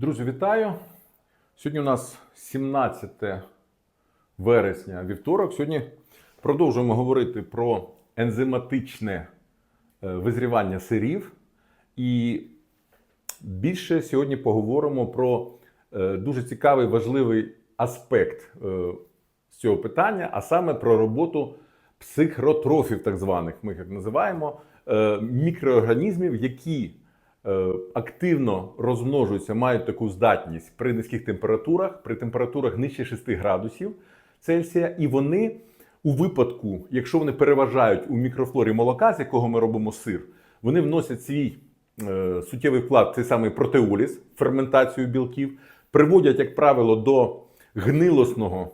Друзі, вітаю! Сьогодні у нас 17 вересня, вівторок. Сьогодні продовжуємо говорити про ензиматичне е, визрівання сирів. І більше сьогодні поговоримо про е, дуже цікавий важливий аспект е, з цього питання, а саме про роботу психротрофів, так званих, ми їх називаємо, е, мікроорганізмів, які е, активно розмножуються, мають таку здатність при низьких температурах, при температурах нижче 6 градусів Цельсія, і вони у випадку, якщо вони переважають у мікрофлорі молока, з якого ми робимо сир, вони вносять свій е, суттєвий вклад цей самий протеоліз, ферментацію білків, приводять, як правило, до гнилосного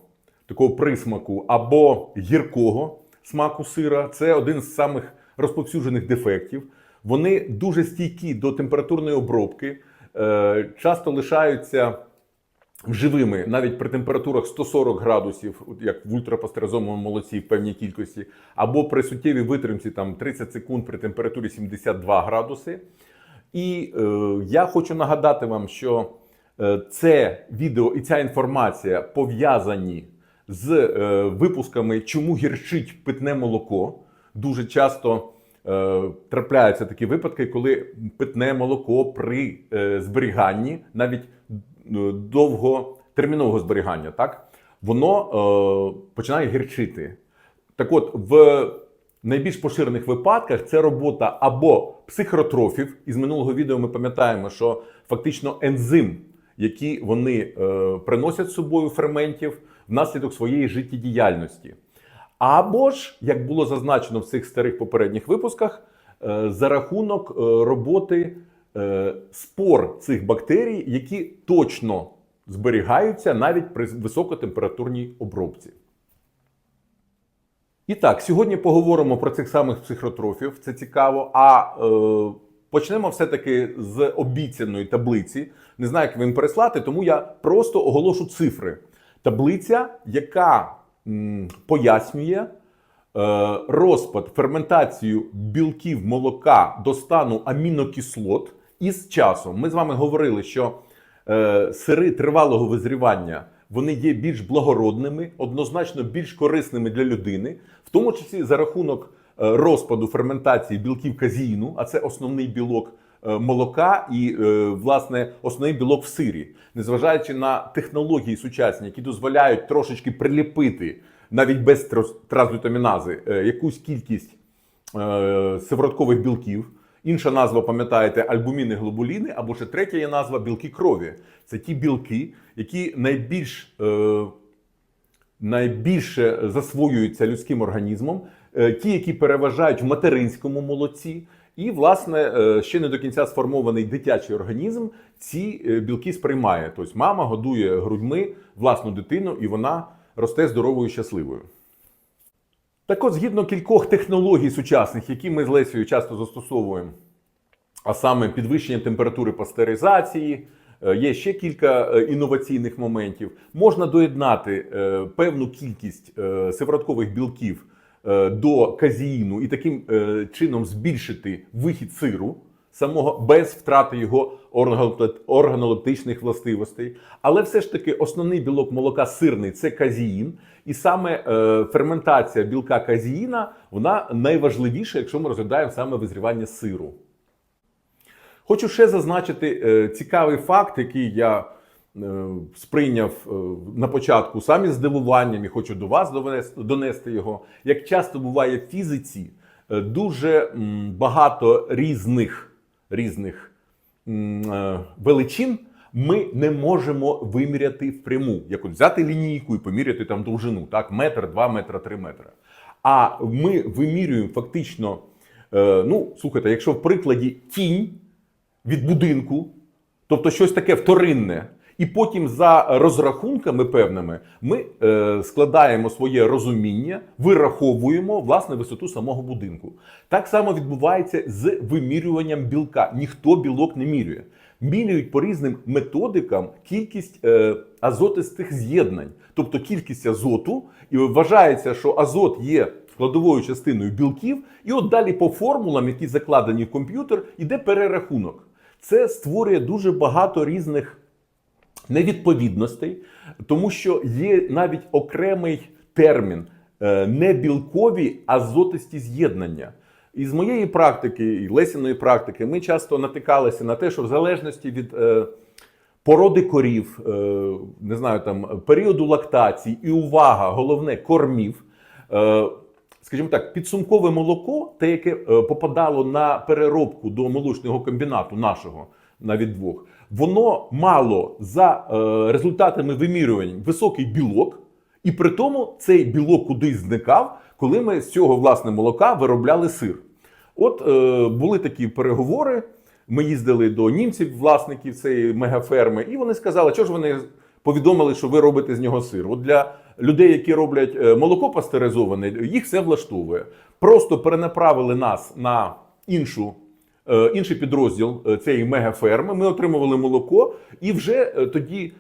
такого присмаку або гіркого смаку сира. Це один з самих розповсюджених дефектів. Вони дуже стійкі до температурної обробки, е, часто лишаються живими навіть при температурах 140 градусів, як в ультрапастеризованому молоці в певній кількості, або при суттєвій витримці там 30 секунд при температурі 72 градуси. І е, я хочу нагадати вам, що е, це відео і ця інформація пов'язані з е, випусками, чому гірчить питне молоко. Дуже часто трапляються такі випадки, коли питне молоко при е, зберіганні, навіть е, довготермінового зберігання, так, воно е, починає гірчити. Так от, в найбільш поширених випадках це робота або психротрофів. Із минулого відео ми пам'ятаємо, що фактично ензим, які вони е, приносять з собою ферментів внаслідок своєї життєдіяльності. Або ж, як було зазначено в цих старих попередніх випусках, е, за рахунок е, роботи е, спор цих бактерій, які точно зберігаються навіть при високотемпературній обробці. І так, сьогодні поговоримо про цих самих психротрофів, це цікаво. А е, почнемо все-таки з обіцяної таблиці. Не знаю, як він переслати, тому я просто оголошу цифри. Таблиця, яка пояснює е, розпад ферментацію білків молока до стану амінокислот із часом. Ми з вами говорили, що е, сири тривалого визрівання вони є більш благородними, однозначно більш корисними для людини, в тому числі за рахунок е, розпаду ферментації білків казеїну, а це основний білок молока і, е, власне, основний білок в сирі, незважаючи на технології сучасні, які дозволяють трошечки приліпити навіть без трос- е, якусь кількість е, сивороткових білків. Інша назва, пам'ятаєте, альбуміни глобуліни, або ще третя є назва білки крові. Це ті білки, які найбільш, е, найбільше засвоюються людським організмом, е, ті, які переважають в материнському молоці. І, власне, е, ще не до кінця сформований дитячий організм ці е, білки сприймає. Тобто мама годує грудьми власну дитину, і вона росте здоровою і щасливою. Так от, згідно кількох технологій сучасних, які ми з Лесією часто застосовуємо, а саме підвищення температури пастеризації, е, є ще кілька інноваційних моментів. Можна доєднати певну кількість сивороткових білків до казеїну і таким е, чином збільшити вихід сиру самого без втрати його органолептичних властивостей. Але все ж таки основний білок молока сирний це казеїн. І саме е, ферментація білка казеїна вона найважливіша, якщо ми розглядаємо саме визрівання сиру. Хочу ще зазначити е, цікавий факт, який я е, сприйняв е, на початку сам із здивуванням і хочу до вас донести його. Як часто буває в фізиці, е, дуже багато різних, різних е, величин ми не можемо виміряти впряму. Як от взяти лінійку і поміряти там довжину, так, метр, два метра, три метри. А ми вимірюємо фактично, е, ну, слухайте, якщо в прикладі тінь від будинку, тобто щось таке вторинне. І потім за розрахунками певними ми е, складаємо своє розуміння, вираховуємо власне висоту самого будинку. Так само відбувається з вимірюванням білка. Ніхто білок не мірює. Міряють по різним методикам кількість е, азотистих з'єднань, тобто кількість азоту, і вважається, що азот є складовою частиною білків, і от далі по формулам, які закладені в комп'ютер, іде перерахунок. Це створює дуже багато різних невідповідностей, тому що є навіть окремий термін е, небілкові азотисті з'єднання. І з моєї практики, і Лесіної практики, ми часто натикалися на те, що в залежності від е, породи корів, е, не знаю, там періоду лактації і увага, головне кормів. е, Скажімо так, підсумкове молоко, те, яке е, попадало на переробку до молочного комбінату нашого навіть двох, воно мало за е, результатами вимірювань високий білок, і при тому цей білок кудись зникав, коли ми з цього власне молока виробляли сир. От е, були такі переговори. Ми їздили до німців, власників цієї мегаферми, і вони сказали, що ж вони повідомили, що ви робите з нього сир. От для людей, які роблять е, молоко пастеризоване, їх все влаштовує. Просто перенаправили нас на іншу. Е, Інший підрозділ е, цієї мегаферми, ми отримували молоко, і вже е, тоді,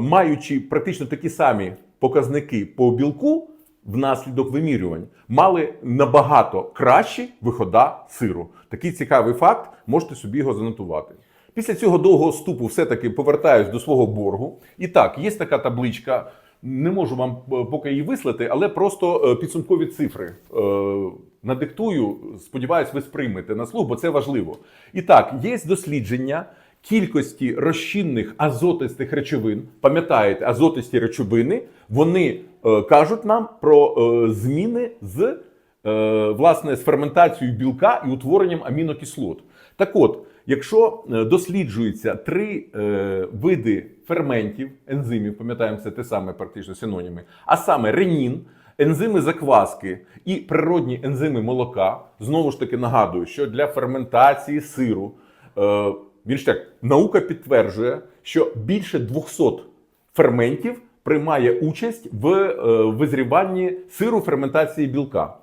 маючи практично такі самі показники по білку, внаслідок вимірювань мали набагато кращі вихода сиру. Такий цікавий факт, можете собі його занотувати. Після цього довгого вступу все-таки повертаюсь до свого боргу. І так, є така табличка. Не можу вам поки її вислати, але просто підсумкові цифри надиктую. Сподіваюсь, ви сприймете на слух, бо це важливо. І так, є дослідження кількості розчинних азотистих речовин. Пам'ятаєте, азотисті речовини вони е, кажуть нам про е, зміни з е, власне з ферментацією білка і утворенням амінокислот. Так от, якщо е, досліджується три е, види ферментів, ензимів, пам'ятаємо, це те саме практично синоніми, а саме ренін, ензими закваски і природні ензими молока, знову ж таки нагадую, що для ферментації сиру. Е, ж так, наука підтверджує, що більше 200 ферментів приймає участь в е, визріванні сиру ферментації білка.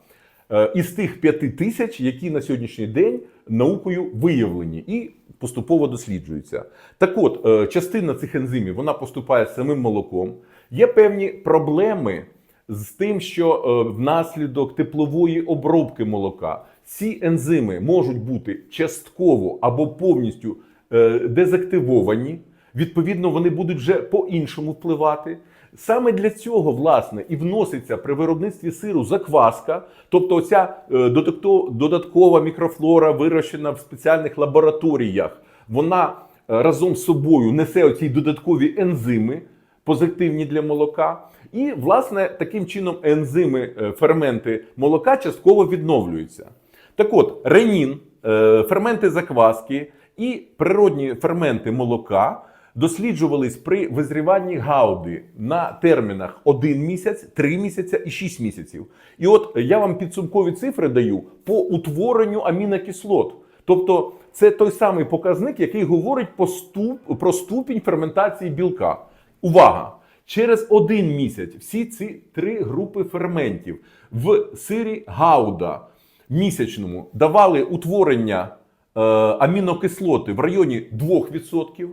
Е, із тих 5 тисяч, які на сьогоднішній день наукою виявлені і поступово досліджуються. Так от, е, частина цих ензимів вона поступає з самим молоком. Є певні проблеми з тим, що е, внаслідок теплової обробки молока ці ензими можуть бути частково або повністю е, дезактивовані. Відповідно, вони будуть вже по-іншому впливати. Саме для цього, власне, і вноситься при виробництві сиру закваска, тобто оця е, додаткова мікрофлора, вирощена в спеціальних лабораторіях, вона разом з собою несе оці додаткові ензими, позитивні для молока. І, власне, таким чином ензими, е, ферменти молока частково відновлюються. Так от, ренін, е, ферменти закваски і природні ферменти молока досліджувались при визріванні гауди на термінах 1 місяць, 3 місяця і 6 місяців. І от я вам підсумкові цифри даю по утворенню амінокислот. Тобто це той самий показник, який говорить про ступінь ферментації білка. Увага! Через один місяць всі ці три групи ферментів в сирі гауда місячному давали утворення е, амінокислоти в районі 2%.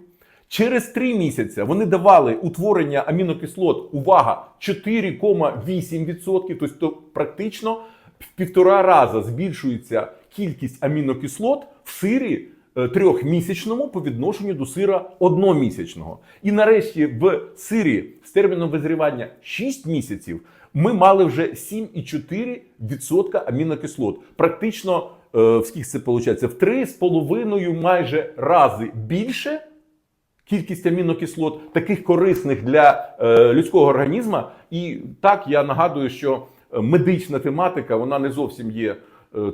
Через 3 місяці вони давали утворення амінокислот, увага, 4,8%. Тобто практично в півтора раза збільшується кількість амінокислот в сирі трьохмісячному по відношенню до сира одномісячного. І нарешті в сирі з терміном визрівання 6 місяців ми мали вже 7,4% амінокислот. Практично е, в скільки це виходить? В 3,5 майже рази більше кількість амінокислот, таких корисних для е, людського організму. І так я нагадую, що е, медична тематика вона не зовсім є е,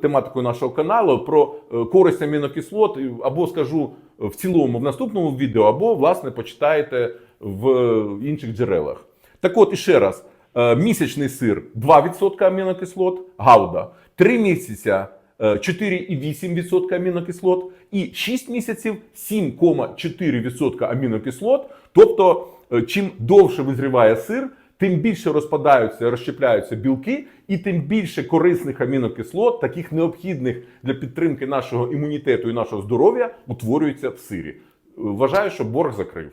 тематикою нашого каналу про е, користь амінокислот, або скажу в цілому в наступному відео, або власне почитаєте в е, інших джерелах. Так от іще раз. Е, Місячний сир 2% амінокислот, гауда, 3 місяця е, 4,8% амінокислот і 6 місяців 7,4% амінокислот. Тобто, е, чим довше визріває сир, тим більше розпадаються, розщепляються білки, і тим більше корисних амінокислот, таких необхідних для підтримки нашого імунітету і нашого здоров'я, утворюється в сирі. Е, Вважаю, що борг закрив.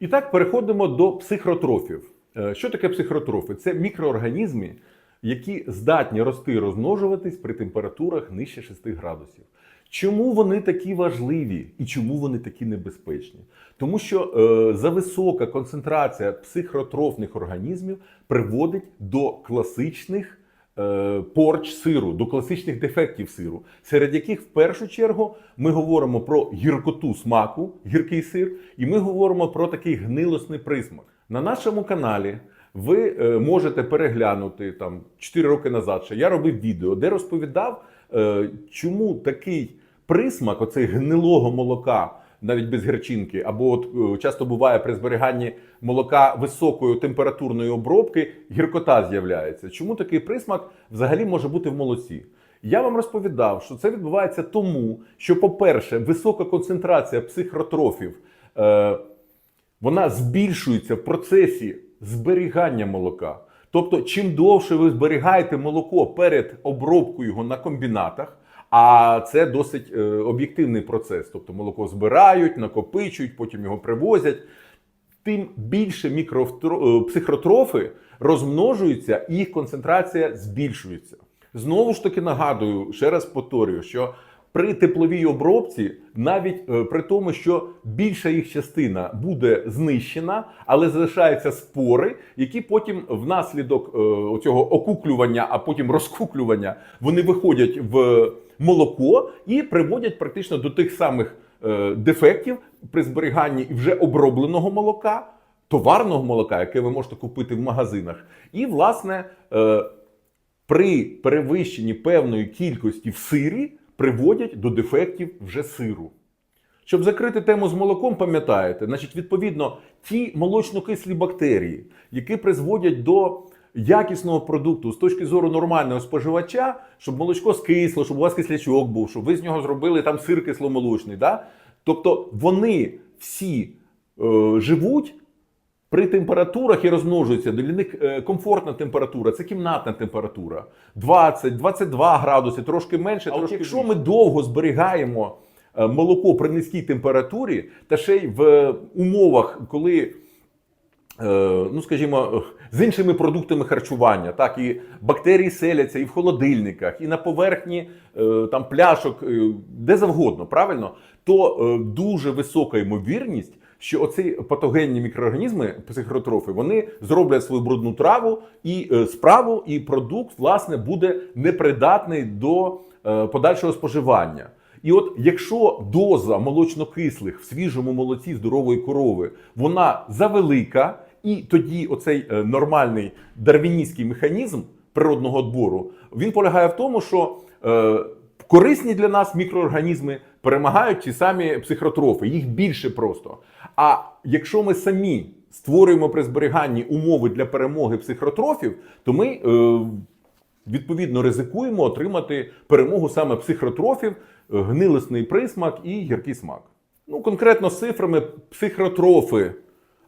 І так переходимо до психротрофів. Е, Що таке психротрофи? Це мікроорганізми, які здатні рости і розмножуватись при температурах нижче 6 градусів. Чому вони такі важливі і чому вони такі небезпечні? Тому що е, зависока концентрація психотрофних організмів приводить до класичних е, порч сиру, до класичних дефектів сиру, серед яких в першу чергу ми говоримо про гіркоту смаку, гіркий сир, і ми говоримо про такий гнилосний присмак. На нашому каналі ви е, можете переглянути там 4 роки назад. Ще я робив відео, де розповідав, е, чому такий присмак оцей гнилого молока. Навіть без гірчинки, або от е, часто буває при зберіганні молока високої температурної обробки гіркота з'являється. Чому такий присмак взагалі може бути в молоці? Я вам розповідав, що це відбувається тому, що, по-перше, висока концентрація психотрофів е, вона збільшується в процесі зберігання молока. Тобто, чим довше ви зберігаєте молоко перед обробкою його на комбінатах, а це досить е, об'єктивний процес. Тобто молоко збирають, накопичують, потім його привозять. Тим більше мікрофтро- е, розмножуються і їх концентрація збільшується. Знову ж таки нагадую, ще раз повторюю, що при тепловій обробці, навіть е, при тому, що більша їх частина буде знищена, але залишаються спори, які потім внаслідок цього окуклювання, а потім розкуклювання, вони виходять в молоко і приводять практично до тих самих е, дефектів при зберіганні вже обробленого молока, товарного молока, яке ви можете купити в магазинах, і власне. е, при перевищенні певної кількості в сирі приводять до дефектів вже сиру. Щоб закрити тему з молоком, пам'ятаєте, значить, відповідно, ті молочно-кислі бактерії, які призводять до якісного продукту з точки зору нормального споживача, щоб молочко скисло, щоб у вас кислячок був, щоб ви з нього зробили там сир кисломолочний. Да? Тобто вони всі е, живуть при температурах і розмножуються. Для них е, комфортна температура, це кімнатна температура. 20-22 градуси, трошки менше. А трошки якщо якщо ми довго зберігаємо е, молоко при низькій температурі, та ще й в е, умовах, коли. Е, Ну, скажімо, з іншими продуктами харчування, так і бактерії селяться і в холодильниках, і на поверхні е, там пляшок, е, де завгодно, правильно, то дуже висока ймовірність, що оці патогенні мікроорганізми, психотрофи, вони зроблять свою брудну траву і справу, і продукт власне буде непридатний до подальшого споживання. І от якщо доза молочнокислих в свіжому молоці здорової корови вона завелика, і тоді оцей е, нормальний дарвіністський механізм природного отбору він полягає в тому, що е, корисні для нас мікроорганізми перемагають ті самі психотрофи, їх більше просто. А якщо ми самі створюємо при зберіганні умови для перемоги психотрофів, то ми е, відповідно ризикуємо отримати перемогу саме психотрофів, гнилисний присмак і гіркий смак. Ну, конкретно з цифрами психотрофи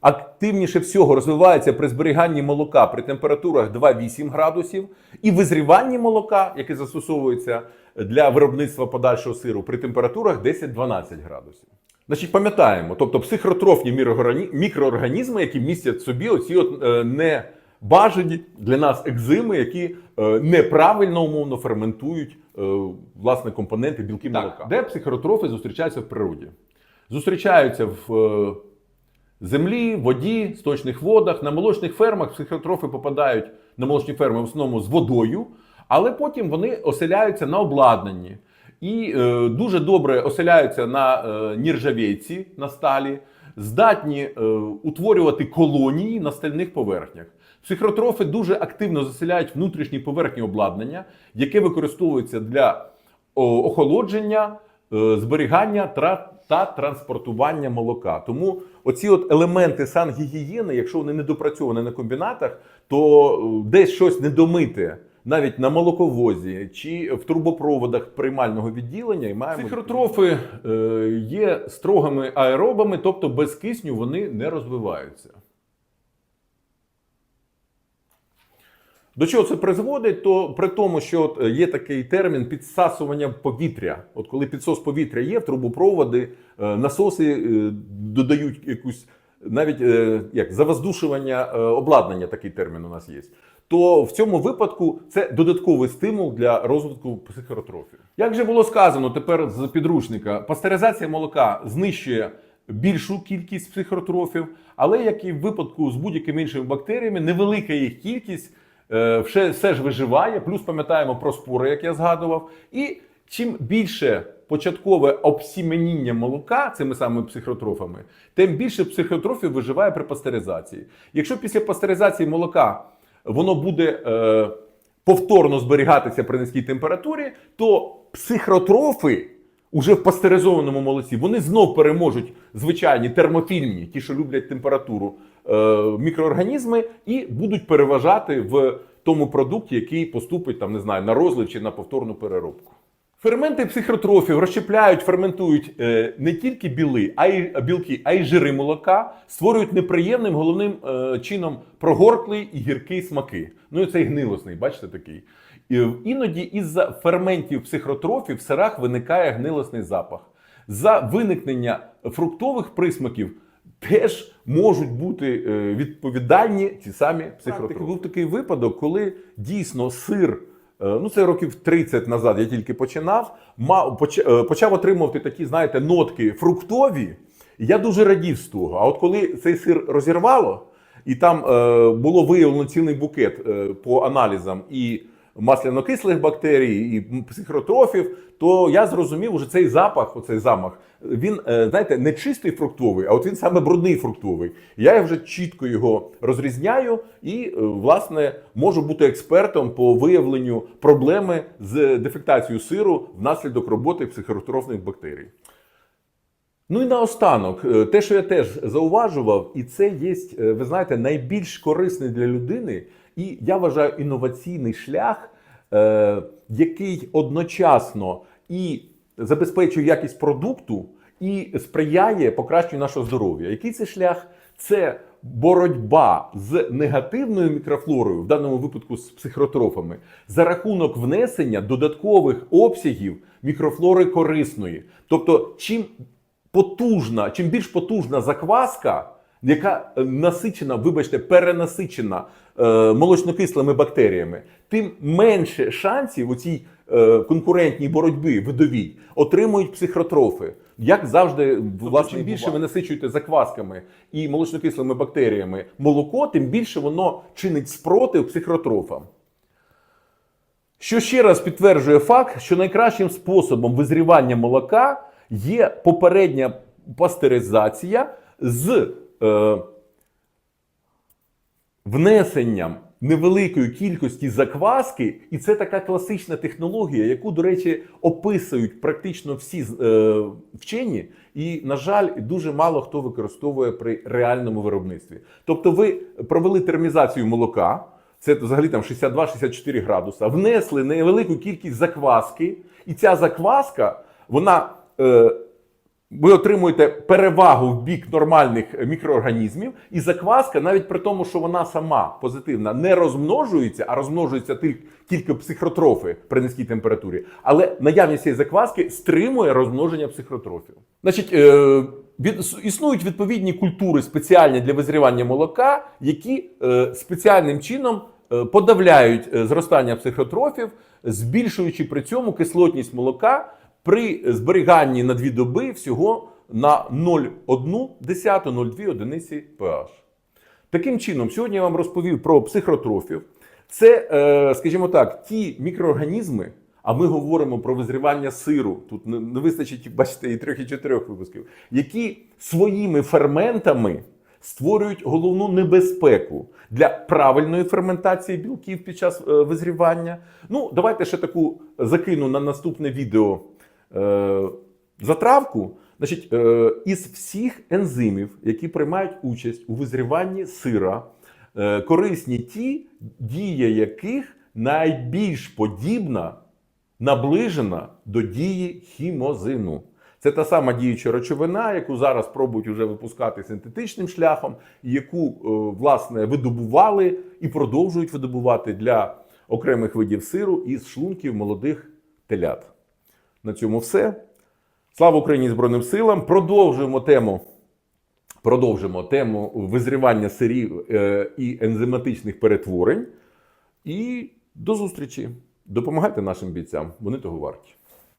активніше всього розвиваються при зберіганні молока при температурах 2-8 градусів, і визріванні молока, яке застосовується для виробництва подальшого сиру, при температурах 10-12 градусів. Значить, пам'ятаємо, тобто психотрофні мікроорганізми, які містять в собі оці от е, небажані для нас екзими, які е, неправильно умовно ферментують е, власне компоненти білки Так. молока. Де психотрофи зустрічаються в природі? Зустрічаються в е, землі, воді, сточних водах, на молочних фермах психотрофи попадають на молочні ферми в основному з водою, але потім вони оселяються на обладнанні і е, дуже добре оселяються на е, нержавійці на сталі, здатні е, утворювати колонії на стальних поверхнях. Психотрофи дуже активно заселяють внутрішні поверхні обладнання, яке використовується для охолодження, е, зберігання тра- та транспортування молока. Тому оці от елементи сангігієни, якщо вони не допрацьовані на комбінатах, то е, десь щось недомите. Навіть на молоковозі чи в трубопроводах приймального відділення і маємо Фіхротрофи е, є строгими аеробами, тобто без кисню вони не розвиваються. До чого це призводить? То при тому, що от е, є такий термін підсасування повітря. От коли підсос повітря є в трубопроводи, е, насоси е, додають якусь навіть як завоздушування обладнання, такий термін у нас є. то в цьому випадку це додатковий стимул для розвитку психотрофів. Як же було сказано тепер з підручника, пастеризація молока знищує більшу кількість психотрофів, але як і в випадку з будь-якими іншими бактеріями, невелика їх кількість все, все ж виживає. Плюс пам'ятаємо про спори, як я згадував. І чим більше початкове обсіменіння молока цими самими психотрофами, тим більше психотрофів виживає при пастеризації. Якщо після пастеризації молока воно буде е, повторно зберігатися при низькій температурі, то психотрофи уже в пастеризованому молоці вони знов переможуть звичайні термофільні, ті, що люблять температуру, е, мікроорганізми, і будуть переважати в тому продукті, який поступить там, не знаю, на розлив чи на повторну переробку. Ферменти психотрофів розщепляють, ферментують е, не тільки біли, а й білки, а й жири молока, створюють неприємним головним е, чином прогорклий і гіркий смаки. Ну і цей гнилосний, бачите такий. Іноді із-за ферментів психотрофів в сирах виникає гнилосний запах. За виникнення фруктових присмаків теж можуть бути е, відповідальні ті самі психотрофи. Був такий випадок, коли дійсно сир. Е, Ну, це років 30 назад я тільки починав. Мав, е, почав отримувати такі, знаєте, нотки фруктові. І я дуже радів з того. А от коли цей сир розірвало, і там було виявлено цілий букет по аналізам і масляно-кислих бактерій, і психотрофів, то я зрозумів, уже цей запах, оцей замах, він, е, знаєте, не чистий фруктовий, а от він саме брудний фруктовий. Я вже чітко його розрізняю і, е, власне, можу бути експертом по виявленню проблеми з дефектацією сиру внаслідок роботи психотрофних бактерій. Ну і наостанок, е, те, що я теж зауважував, і це є, е, ви знаєте, найбільш корисний для людини, і я вважаю інноваційний шлях, е, який одночасно і забезпечує якість продукту, і сприяє покращенню нашого здоров'я. Який це шлях? Це боротьба з негативною мікрофлорою, в даному випадку з психотрофами, за рахунок внесення додаткових обсягів мікрофлори корисної. Тобто, чим потужна, чим більш потужна закваска, яка е, насичена, вибачте, перенасичена е, молочнокислими бактеріями, тим менше шансів у цій е, конкурентній боротьбі видовій отримують психотрофи. Як завжди, власне, чим більше ви насичуєте заквасками і молочнокислими бактеріями молоко, тим більше воно чинить спротив психотрофам. Що ще раз підтверджує факт, що найкращим способом визрівання молока є попередня пастеризація з е, внесенням невеликої кількості закваски, і це така класична технологія, яку, до речі, описують практично всі е, вчені, і, на жаль, дуже мало хто використовує при реальному виробництві. Тобто, ви провели термізацію молока. Це взагалі там 62-64 градуса. Внесли невелику кількість закваски, і ця закваска, вона ви отримуєте перевагу в бік нормальних мікроорганізмів, і закваска, навіть при тому, що вона сама позитивна, не розмножується, а розмножується тільки, психотрофи при низькій температурі. Але наявність цієї закваски стримує розмноження психотрофів. Значить, е, існують відповідні культури спеціальні для визрівання молока, які е, спеціальним чином е, подавляють е, зростання психотрофів, збільшуючи при цьому кислотність молока при зберіганні на дві доби всього на 0,1-0,2 одиниці pH. Таким чином, сьогодні я вам розповів про психотрофів. Це, е, скажімо так, ті мікроорганізми, а ми говоримо про визрівання сиру. Тут не вистачить, бачите, і трьох, і чотирьох випусків, які своїми ферментами створюють головну небезпеку для правильної ферментації білків під час е, визрівання. Ну, давайте ще таку закину на наступне відео затравку. Значить, е, із всіх ензимів, які приймають участь у визріванні сира, е, корисні ті, дія яких найбільш подібна, наближена до дії хімозину. Це та сама діюча речовина, яку зараз пробують вже випускати синтетичним шляхом, яку е, власне видобували і продовжують видобувати для окремих видів сиру із шлунків молодих телят. На цьому все. Слава Україні Збройним силам! Продовжуємо тему. Продовжимо тему визрівання сирів е, і ензиматичних перетворень. І до зустрічі. Допомагайте нашим бійцям, вони того варті.